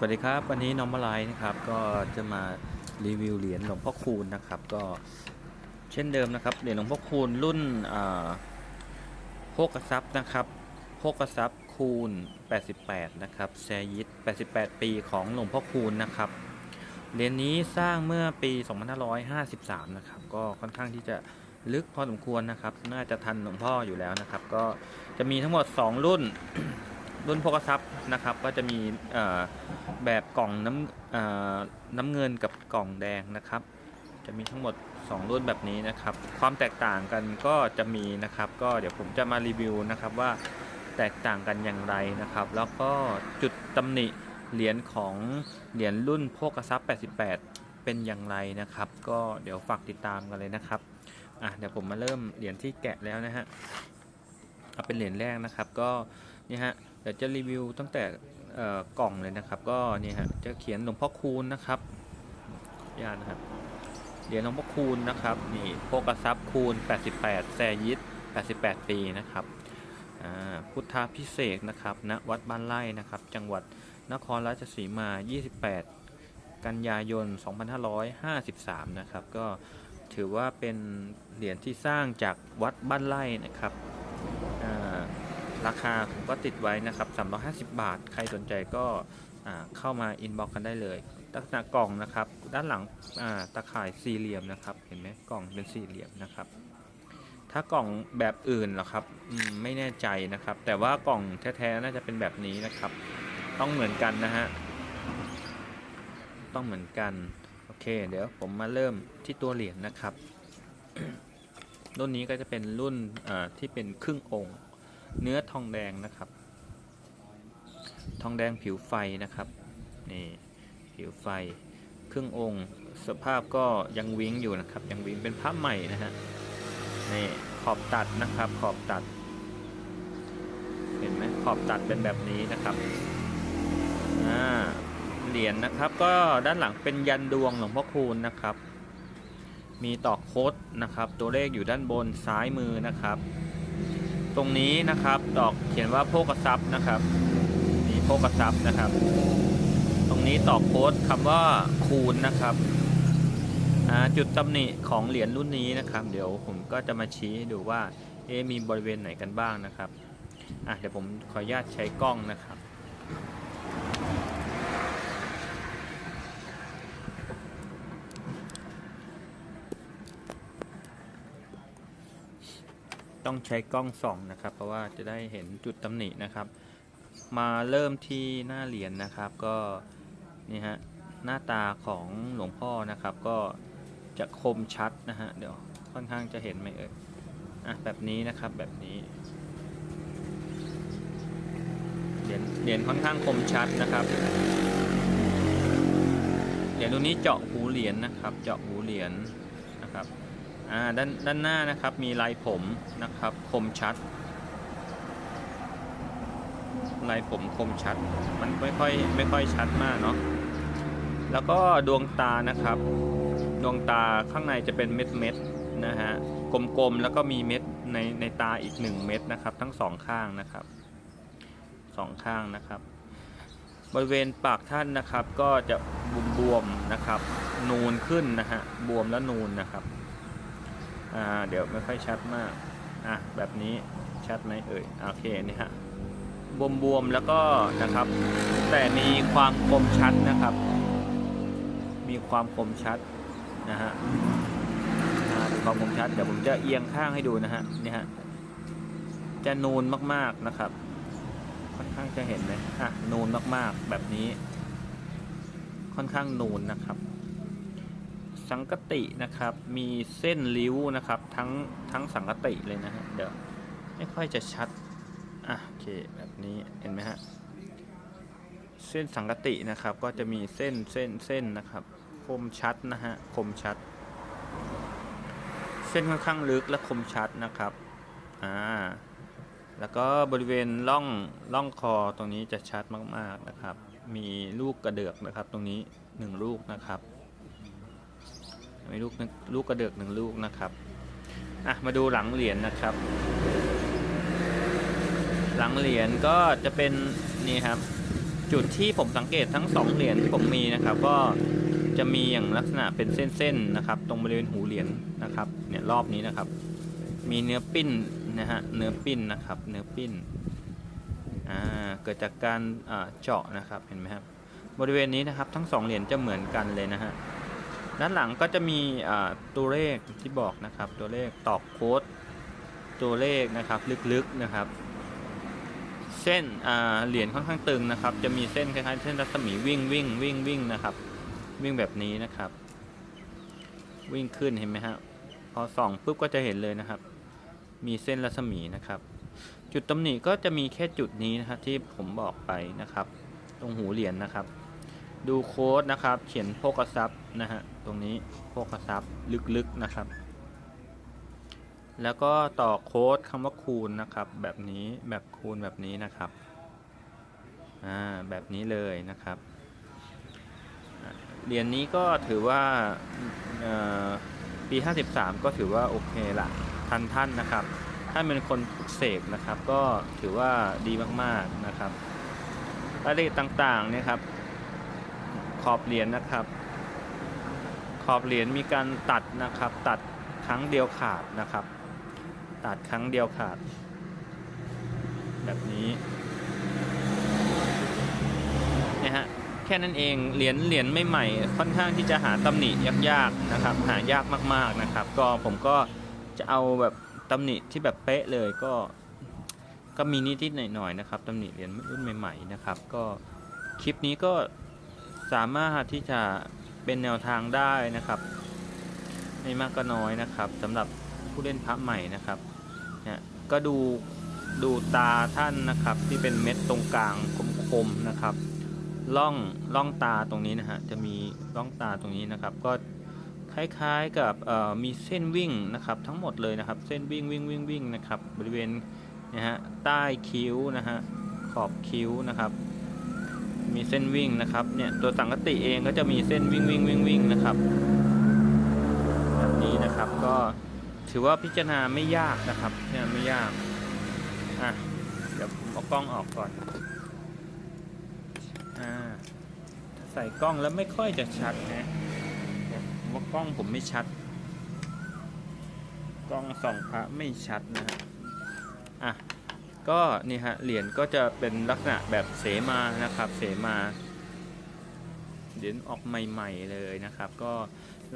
สวัสดีครับ วันนี้น้องมาลายนะครับ ก็จะมารีวิวเหรียญหลวงพ่อคูณนะครับ ก็เช่นเดิมนะครับ เหรียญหลวงพ่อคูณรุ่นอ่าโภกทรัพย์นะครับโภกทรัพย์คูณ 88 นะครับแซยิต88 ปีของหลวงพ่อคูณนะครับ เหรียญนี้สร้างเมื่อปี 2553 นะครับ ก็ค่อนข้างที่จะลึกพอสมควรนะครับ น่าจะทันหลวงพ่ออยู่แล้วนะครับ ก็จะมีทั้งหมด 2 รุ่น รุ่นโภกทรัพย์นะครับก็จะมีแบบกล่องน้ำเอ่อน้ำเงินกับกล่องแดงนะครับ จะมีทั้งหมด 2 รุ่นแบบนี้นะครับ ความแตกต่างกันก็จะมีนะครับ ก็เดี๋ยวผมจะมารีวิวนะครับว่าแตกต่างกันอย่างไรนะครับ แล้วก็จุดตำหนิเหรียญของเหรียญรุ่นโภกทรัพย์ 88 เป็นอย่างไรนะครับ ก็เดี๋ยวฝากติดตามกันเลยนะครับอะเดี๋ยวผมมาเริ่มเหรียญที่แกะแล้วนะฮะ เอาเป็นเหรียญแรกนะครับ ก็นี่ฮะเดี๋ยวจะรีวิวตั้งแต่กล่องเลยนะครับ ก็นี่ฮะจะเขียนหลวงพ่อคูณนะครับขออนุญาตนะครับเหรียญหลวงพ่อคูณนะครับนี่โภกทรัพย์คูณ 88แซยิต88 ปีนะครับพุทธาพิเศษนะครับณวัดบ้านไร่นะครับ จังหวัดนครราชสีมา 28 กันยายน 2553 นะครับ ก็ถือว่าเป็นเหรียญที่สร้างจากวัดบ้านไร่นะครับ ราคาผมก็ติดไว้นะครับ350 บาท ใครสนใจก็เข้ามาอินบ็อกกันได้เลยลักษณะกล่องนะครับ ด้านหลังอ่าตะข่ายสี่เหลี่ยมนะครับ เห็นไหมกล่องเป็นสี่เหลี่ยมนะครับ ถ้ากล่องแบบอื่นหรอครับไม่แน่ใจนะครับ แต่ว่ากล่องแท้ๆน่าจะเป็นแบบนี้นะครับ ต้องเหมือนกันนะฮะต้องเหมือนกันโอเค เดี๋ยวผมมาเริ่มที่ตัวเหรียญนะครับรุ่นนี้ก็จะเป็นรุ่นที่เป็นครึ่งองค์ เนื้อทองแดงนะครับ ทองแดงผิวไฟนะครับนี่ผิวไฟครึ่งองค์สภาพก็ยังวิ้งอยู่นะครับ ยังวิ้งเป็นผ้าใหม่นะฮะนี่ขอบตัดนะครับขอบตัด เห็นไหมขอบตัดเป็นแบบนี้นะครับอ่าเหรียญนะครับก็ด้านหลังเป็นยันดวงหลวงพ่อคูณนะครับ มีตอกโคดนะครับ ตัวเลขอยู่ด้านบนซ้ายมือนะครับ ตรงนี้นะครับดอกเขียนว่าโภกทรัพย์นะครับนี่โภกทรัพย์นะครับ ตรงนี้ตอกโค้ดคำว่าคูณนะครับอ่าจุดตำหนิของเหรียญรุ่นนี้นะครับ เดี๋ยวผมก็จะมาชี้ให้ดูว่าเอ๊มีบริเวณไหนกันบ้างนะครับอะเดี๋ยวผมขออนุญาตใช้กล้องนะครับ ต้องใช้กล้องส่องนะครับ เพราะว่าจะได้เห็นจุดตำหนินะครับ มาเริ่มที่หน้าเหรียญนะครับก็นี่ฮะหน้าตาของหลวงพ่อนะครับ ก็จะคมชัดนะฮะเดี๋ยวค่อนข้างจะเห็นไหมเอ่ยอะแบบนี้นะครับแบบนี้เหรียญเหรียญค่อนข้างคมชัดนะครับเหรียญตรงนี้เจาะหูเหรียญนะครับ เจาะหูเหรียญนะครับ อ่าด้านด้านหน้านะครับมีลายผมนะครับคมชัด ลายผมคมชัด มันไม่ค่อยไม่ค่อยชัดมากเนาะแล้วก็ดวงตานะครับ ดวงตาข้างในจะเป็นเม็ดเม็ดนะฮะกลมๆแล้วก็มีเม็ดในในตาอีกหนึ่งเม็ดนะครับ ทั้งสองข้างนะครับสองข้างนะครับบริเวณปากท่านนะครับก็จะบวมๆนะครับ นูนขึ้นนะฮะบวมแล้วนูนนะครับ อ่าเดี๋ยวไม่ค่อยชัดมากอะแบบนี้ชัดไหมเอ่ยโอเคนี่ฮะบวมๆแล้วก็นะครับ แต่มีความคมชัดนะครับ มีความคมชัดนะฮะมีความคมชัดเดี๋ยวผมจะเอียงข้างให้ดูนะฮะนี่ฮะจะนูนมากๆนะครับ ค่อนข้างจะเห็นไหมอะนูนมากๆแบบนี้ ค่อนข้างนูนนะครับ สังกตินะครับ มีเส้นริ้วนะครับ ทั้งทั้งสังกติเลยนะฮะเดี๋ยวไม่ค่อยจะชัดอะโอเคแบบนี้เห็นไหมฮะเส้นสังกตินะครับ ก็จะมีเส้นเส้นเส้นนะครับ คมชัดนะฮะคมชัด เส้นค่อนข้างลึกและคมชัดนะครับอ่าแล้วก็บริเวณร่องร่องคอตรงนี้จะชัดมาก ๆนะครับ มีลูกกระเดือกนะครับ ตรงนี้หนึ่งลูกนะครับ มีลูกลูกกระเดือกหนึ่งลูกนะครับอะมาดูหลังเหรียญนะครับ หลังเหรียญก็จะเป็นนี่ครับ จุดที่ผมสังเกตทั้งสองเหรียญที่ผมมีนะครับ ก็จะมีอย่างลักษณะเป็นเส้นๆนะครับ ตรงบริเวณหูเหรียญนะครับเนี่ยรอบนี้นะครับ มีเนื้อปิ้นนะฮะเนื้อปิ้นนะครับ เนื้อปิ้นอ่าเกิดจากการเจาะนะครับเห็นไหมครับบริเวณนี้นะครับทั้งสองเหรียญจะเหมือนกันเลยนะฮะ ด้านหลังก็จะมีตัวเลขที่บอกนะครับ ตัวเลขตอกโค้ดตัวเลขนะครับลึกๆนะครับ เส้นเหรียญค่อนข้างตึงนะครับ จะมีเส้นคล้ายๆเส้นรัศมีวิ่งวิ่งวิ่งวิ่งนะครับ วิ่งแบบนี้นะครับ วิ่งขึ้นเห็นไหมฮะพอส่องปุ๊บก็จะเห็นเลยนะครับ มีเส้นรัศมีนะครับ จุดตำหนิก็จะมีแค่จุดนี้นะครับที่ผมบอกไปนะครับ ตรงหูเหรียญนะครับ ดูโค้ดนะครับ เขียนโภกทรัพย์นะฮะ ตรงนี้โภกทรัพย์ลึกๆนะครับ แล้วก็ต่อโค้ดคำว่าคูณนะครับ แบบนี้แบบคูณแบบนี้นะครับ อ่า แบบนี้เลยนะครับเหรียญนี้ก็ถือว่าปี 53 ก็ถือว่าโอเคละทันท่านนะครับ ถ้าเป็นคนเสกนะครับ ก็ถือว่าดีมากๆนะครับรายละเอียดต่างๆเนี่ยครับ ขอบเหรียญนะครับ ขอบเหรียญมีการตัดนะครับ ตัดครั้งเดียวขาดนะครับ ตัดครั้งเดียวขาด แบบนี้นะฮะแค่นั้นเองเหรียญเหรียญไม่ใหม่ค่อนข้างที่จะหาตำหนิยากๆนะครับ หายากมากๆนะครับ ก็ผมก็จะเอาแบบตำหนิที่แบบเป๊ะเลยก็ก็มีนิดๆหน่อยๆนะครับตำหนิเหรียญรุ่นใหม่ ๆ นะครับ ก็คลิปนี้ก็ สามารถที่จะเป็นแนวทางได้นะครับไม่มากก็น้อยนะครับสำหรับผู้เล่นพระใหม่นะครับเนี่ยก็ดูดูตาท่านนะครับ ที่เป็นเม็ดตรงกลางคมๆนะครับล่องล่องตาตรงนี้นะฮะจะมีล่องตาตรงนี้นะครับ ก็คล้ายๆกับมีเส้นวิ่งนะครับ ทั้งหมดเลยนะครับ เส้นวิ่งวิ่งวิ่งวิ่งนะครับ บริเวณนะฮะใต้คิ้วนะฮะขอบคิ้วนะครับ มีเส้นวิ่งนะครับ เนี่ยตัวสังกติเองก็จะมีเส้นวิ่งวิ่งวิ่งวิ่งนะครับแบบนี้นะครับก็ถือว่าพิจารณาไม่ยากนะครับเนี่ยไม่ยากอะเดี๋ยวผมเอากล้องออกก่อนอ่าใส่กล้องแล้วไม่ค่อยจะชัดนะว่ากล้องผมไม่ชัด กล้องส่องพระไม่ชัดนะอะ ก็นี่ฮะเหรียญก็จะเป็นลักษณะแบบเสมานะครับเสมาเหรียญออกใหม่ ๆเลยนะครับ ก็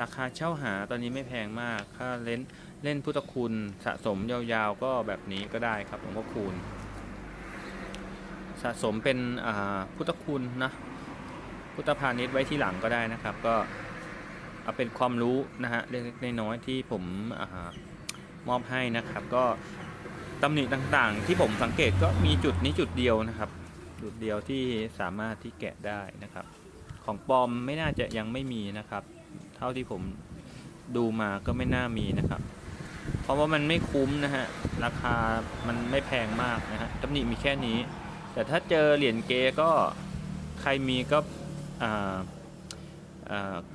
ราคาเช่าหาตอนนี้ไม่แพงมากถ้าเล่นเล่นพุทธคุณสะสมยาวๆ ก็แบบนี้ก็ได้ครับหลวงพ่อคูณ สะสมเป็นพุทธคุณนะพุทธพาณิชย์ไว้ที่หลังก็ได้นะครับ ก็เอาเป็นความรู้นะฮะเล็กๆน้อยๆที่ผมอมอบให้นะครับ ก็ ตำหนิต่างๆ ที่ผมสังเกตก็มีจุดนี้จุดเดียวนะครับ จุดเดียวที่สามารถที่แกะได้นะครับ ของปลอมไม่น่าจะยังไม่มีนะครับ เท่าที่ผมดูมาก็ไม่น่ามีนะครับ เพราะว่ามันไม่คุ้มนะฮะราคามันไม่แพงมากนะฮะตำหนิมีแค่นี้ แต่ถ้าเจอเหรียญเกก็ใครมีก็อ่าอ่า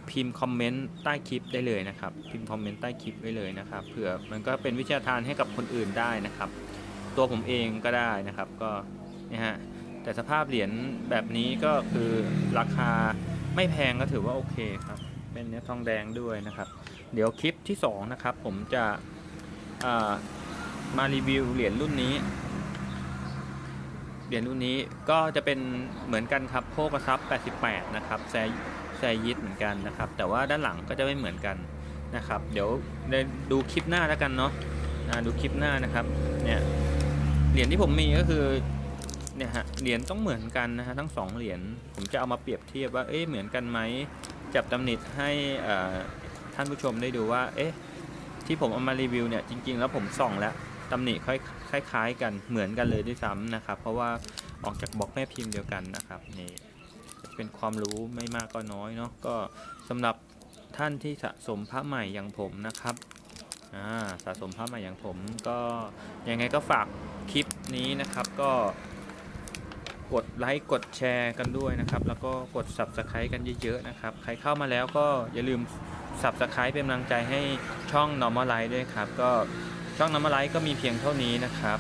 พิมพ์คอมเมนต์ใต้คลิปได้เลยนะครับ พิมพ์คอมเมนต์ใต้คลิปไว้เลยนะครับเผื่อมันก็เป็นวิทยาทานให้กับคนอื่นได้นะครับ ตัวผมเองก็ได้นะครับก็เนี่ยฮะแต่สภาพเหรียญแบบนี้ก็คือราคาไม่แพงก็ถือว่าโอเคครับเป็นเนื้อทองแดงด้วยนะครับ เดี๋ยวคลิปที่สองนะครับผมจะมารีวิวเหรียญรุ่นนี้เหรียญรุ่นนี้ก็จะเป็นเหมือนกันครับโพกทรัพย์ 88 นะครับแซ แซยิดเหมือนกันนะครับ แต่ว่าด้านหลังก็จะไม่เหมือนกันนะครับ เดี๋ยวด้ดูคลิปหน้าแล้วกันเนาะดูคลิปหน้านะครับเนี่ยเหรียญที่ผมมีก็คือเนี่ยฮะเหรียญต้องเหมือนกันนะฮะทั้งสองเหรียญผมจะเอามาเปรียบเทียบว่าเอ๊ะเหมือนกันไหมจับตำหนิให้ท่านผู้ชมได้ดูว่าเอ๊ะที่ผมเอามารีวิวเนี่ยจริง ๆ แล้วผมส่องแล้วตำหนิค่อยคล้ายๆกันเหมือนกันเลยด้วยซ้ำนะครับ เพราะว่าออกจากบล็อกแม่พิมพ์เดียวกันนะครับนี่ เป็นความรู้ไม่มากก็น้อยเนาะก็สำหรับท่านที่สะสมพระใหม่อย่างผมนะครับอ่าสะสมพระใหม่อย่างผมก็ยังไงก็ฝากคลิปนี้นะครับก็กดไลค์กดแชร์กันด้วยนะครับ แล้วก็กด subscribe กันเยอะๆนะครับ ใครเข้ามาแล้วก็อย่าลืม subscribe เป็นกำลังใจให้ช่อง normal life ด้วยครับ ก็ช่องน้ำอะไรก็มีเพียงเท่านี้นะครับ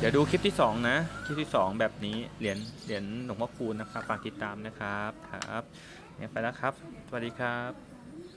เดี๋ยวดูคลิปที่สองนะ คลิปที่สองแบบนี้เหรียญเหรียญหลวงพ่อคูณนะครับฝากติดตามนะครับครับเนี่ยไปแล้วครับ สวัสดีครับ